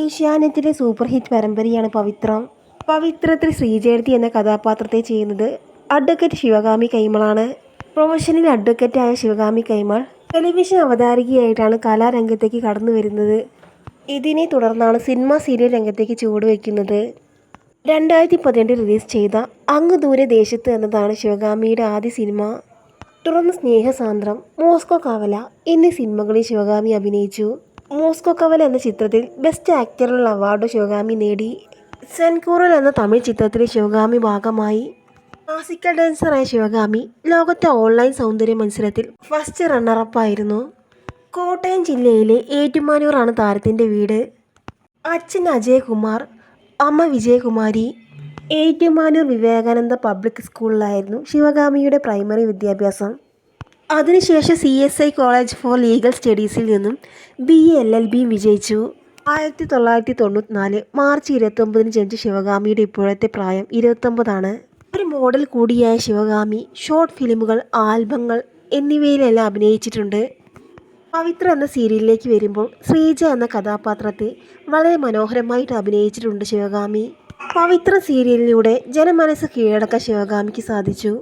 ഏഷ്യാനെറ്റിലെ super hit പരമ്പരയാണ് പവിത്രം. പവിത്രത്തിൽ ശ്രീജയന്തി എന്ന കഥാപാത്രത്തെ ചെയ്യുന്നത് അഡ്വക്കേറ്റ് ശിവകാമി കൈമളാണ്. പ്രൊഫഷണൽ അഡ്വക്കേറ്റായ ശിവകാമി കൈമൾ ടെലിവിഷൻ അവതാരികയായിട്ടാണ് കലാരംഗത്തേക്ക് കടന്നു വരുന്നത്. ഇതിനെ തുടർന്നാണ് സിനിമ സീരിയൽ രംഗത്തേക്ക് ചുവടുവെക്കുന്നത് രണ്ടായിരത്തി പതിനെട്ടിൽ റിലീസ് ചെയ്ത അങ്ങ് ദൂരെ ദേശത്ത് എന്നതാണ് ശിവകാമിയുടെ ആദ്യ സിനിമ. തുടർന്ന് സ്നേഹസാന്ദ്രം മോസ്കോ കാവല എന്നീ സിനിമകളിൽ ശിവകാമി അഭിനയിച്ചു. മോസ്കോ കവൽ എന്ന ചിത്രത്തിൽ ബെസ്റ്റ് ആക്ടറിനുള്ള അവാർഡ് ശിവഗാമി നേടി. സെൻകൂറൽ എന്ന തമിഴ് ചിത്രത്തിലെ ശിവഗാമി ഭാഗമായി. ക്ലാസിക്കൽ ഡാൻസറായ ശിവഗാമി ലോകത്തെ ഓൺലൈൻ സൗന്ദര്യ മത്സരത്തിൽ ഫസ്റ്റ് റണ്ണറപ്പായിരുന്നു കോട്ടയം ജില്ലയിലെ ഏറ്റുമാനൂറാണ് താരത്തിന്റെ വീട്. അച്ഛൻ അജയകുമാർ അമ്മ വിജയകുമാരി ഏറ്റുമാനൂർ വിവേകാനന്ദ പബ്ലിക് സ്കൂളിലായിരുന്നു ശിവഗാമിയുടെ പ്രൈമറി വിദ്യാഭ്യാസം. അതിനുശേഷം C S I college for legal സ്റ്റഡീസിൽ നിന്നും ബി എൽ എൽ ബി വിജയിച്ചു. ആയിരത്തി തൊള്ളായിരത്തി തൊണ്ണൂറ്റിനാല് മാർച്ച് ഇരുപത്തൊമ്പതിന് ജനിച്ച ശിവഗാമിയുടെ ഇപ്പോഴത്തെ പ്രായം ഇരുപത്തൊമ്പതാണ്. ഒരു മോഡൽ കൂടിയായ ശിവഗാമി ഷോർട്ട് ഫിലിമുകൾ ആൽബങ്ങൾ എന്നിവയിലെല്ലാം അഭിനയിച്ചിട്ടുണ്ട്. പവിത്ര എന്ന സീരിയലിലേക്ക് വരുമ്പോൾ ശ്രീജ എന്ന കഥാപാത്രത്തെ വളരെ മനോഹരമായിട്ട് അഭിനയിച്ചിട്ടുണ്ട് ശിവഗാമി. പവിത്ര സീരിയലിലൂടെ ജനമനസ്സ് കീഴടക്കാൻ ശിവഗാമിക്ക് സാധിച്ചു.